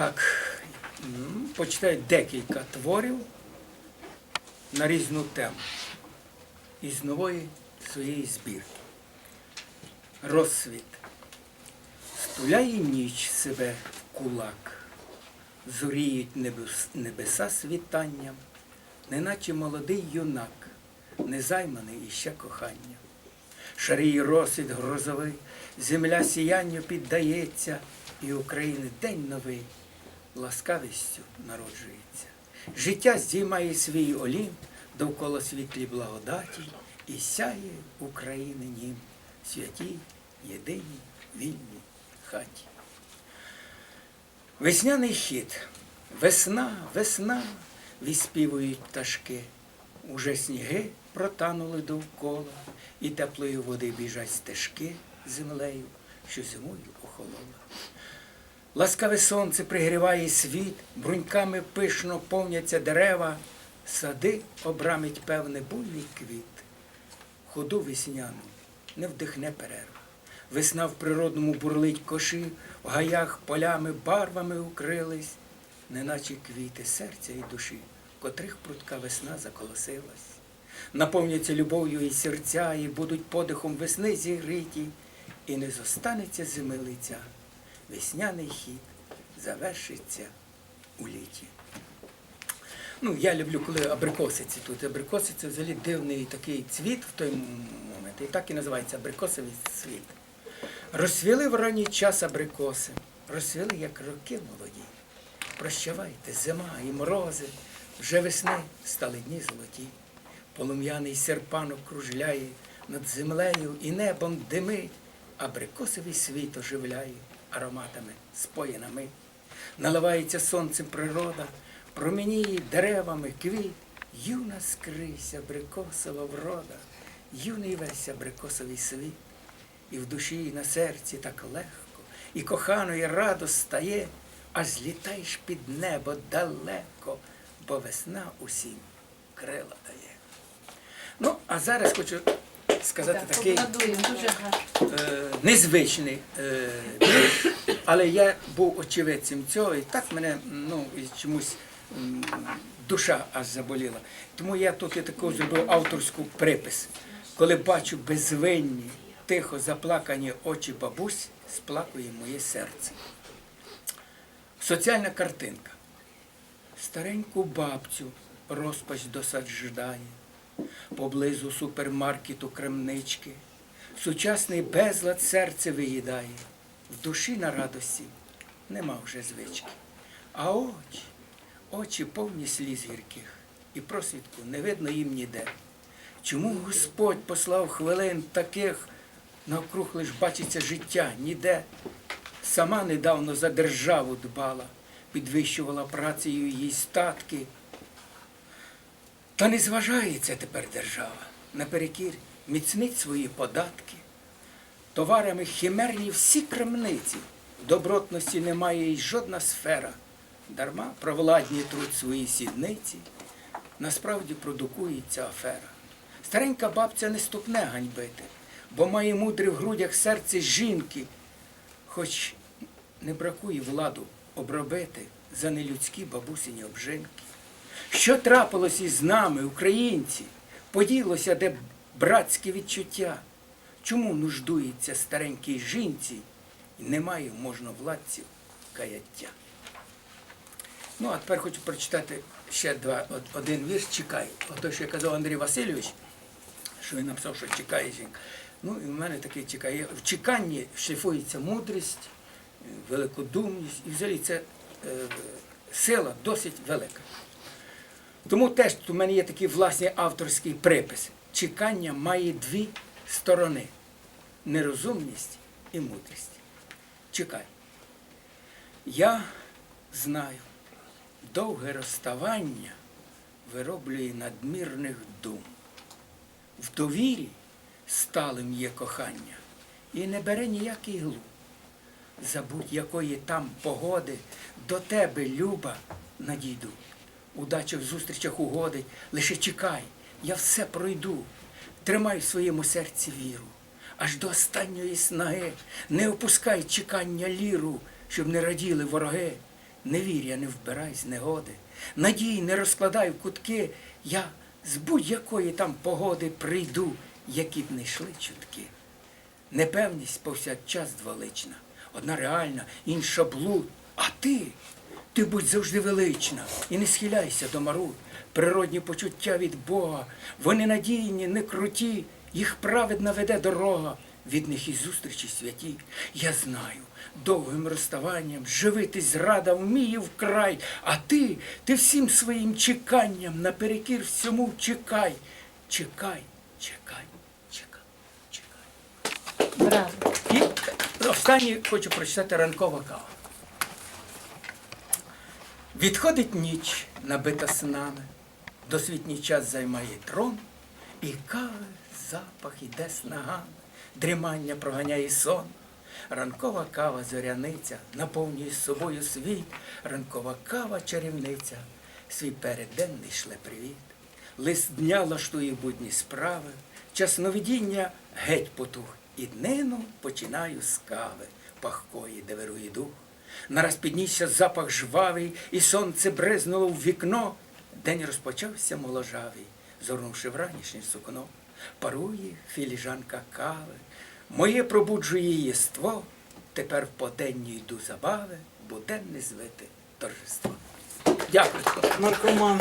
Так, м, почитаю декілька творів на різну тему із нової своєї збірки. Розсвіт. Стуляє ніч себе в кулак, зоріють небес- небеса світанням, неначе молодий юнак, незайманий іще коханням. Шарій розсвіт грозовий, земля сіянню піддається, і України день новий ласкавістю народжується. Життя здіймає свій олімп довкола світлі благодаті, і сяє України нім святій, єдиній, вільній хаті. Весняний хід. Весна, весна, віспівують пташки. Уже сніги протанули довкола, і теплої води біжать стежки землею, що зимою охолола. Ласкаве сонце пригріває світ, бруньками пишно повняться дерева, сади обрамить певне буйний квіт. Ходу весняну не вдихне перерва. Весна в природному бурлить коші, в гаях полями барвами укрились, неначе квіти серця і душі, котрих прудка весна заколосилась. Наповняться любов'ю і серця, і будуть подихом весни зігриті, і не зостанеться зими лиця. Весняний хід завершиться у літі. Ну, я люблю, коли абрикоси цвітуть. Абрикоси це взагалі дивний такий цвіт в той момент. І так і називається абрикосовий цвіт. Розсвіли в ранній час абрикоси, розсвіли, як роки молоді. Прощавайте, зима і морози, вже весни стали дні золоті. Полум'яний серпанок кружляє над землею і небом димить, абрикосовий світ оживляє ароматами, споєнами. Наливається сонцем природа, промініє деревами квіт. Юна скрися абрикосова врода, юний весь абрикосовий світ. І в душі, і на серці так легко, і кохано, і радо стає, аж злітаєш під небо далеко, бо весна усім крила дає. Ну, а зараз хочу сказати такий е, незвичний е, але я був очевидцем цього, і так мене ну, і чомусь душа аж заболіла. Тому я тут і таку зробив авторську припис. Коли бачу безвинні, тихо заплакані очі бабусь, сплакує моє серце. Соціальна картинка. Стареньку бабцю розпач досадждає, поблизу супермаркету крамнички. Сучасний безлад серце виїдає, в душі на радості нема вже звички. А очі, очі повні сліз гірких, і просвідку не видно їм ніде. Чому Господь послав хвилин таких, навкруг лиш бачиться життя ніде? Сама недавно за державу дбала, підвищувала працею її статки. Та не зважає це тепер держава. Наперекір міцнить свої податки. Товарами химерні всі крамниці. Добротності немає й жодна сфера. Дарма провладні труть свої сідниці. Насправді продукується афера. Старенька бабця не ступне ганьбити, бо має мудре в грудях серце жінки, хоч не бракує владу обробити за нелюдські бабусині обжинки. Що трапилось із нами, українці? Поділося, де братське відчуття? Чому нуждується старенькій жінці і немає можновладців каяття? Ну, а тепер хочу прочитати ще два, один вірш «Чекай». Ото, що я казав Андрій Васильович, що він написав, що чекає жінка. Ну, і в мене такий чекає. В чеканні шліфується мудрість, великодумність, і взагалі це е, сила досить велика. Тому теж у мене є такий власний авторський припис. Чекання має дві сторони нерозумність і мудрість. Чекай. Я знаю, довге розставання вироблює надмірних дум. В довірі сталим є кохання і не бере ніякий глум. Забудь якої там погоди до тебе, люба, надійду. Удача в зустрічах угодить, лише чекай, я все пройду. Тримай в своєму серці віру, аж до останньої снаги, не опускай чекання ліру, щоб не раділи вороги. невір'я не вбирай з негоди, надій не розкладай в кутки, я з будь-якої там погоди прийду, які б не йшли чутки. Непевність повсякчас дволична, одна реальна, інша блуд. А ти, ти будь завжди велична і не схиляйся до мару. Природні почуття від Бога, вони надійні, не круті, їх праведна веде дорога, від них і зустрічі святі. Я знаю, довгим розставанням живити зрада вміє вкрай, а ти, ти всім своїм чеканням наперекір всьому чекай, чекай, чекай, чекай, чекай. Браво. І останнє хочу прочитати ранкова кава. Відходить ніч, набита снами, досвітній час займає трон, і кави запах іде снагами, дрімання проганяє сон. Ранкова кава зоряниця наповнює собою світ, ранкова кава чарівниця, свій переденний шле привіт. Лист дня лаштує будні справи, час новидіння геть потух, і днину починаю з кави, пахкої, де вирує дух. Нараз піднісся запах жвавий, і сонце бризнуло в вікно. День розпочався моложавий, зорнувши вранішнє сукно. Парує філіжанка кави, моє пробуджує єство. Тепер в поденні йду забави, буденне звити торжество. Дякую. Наркоман.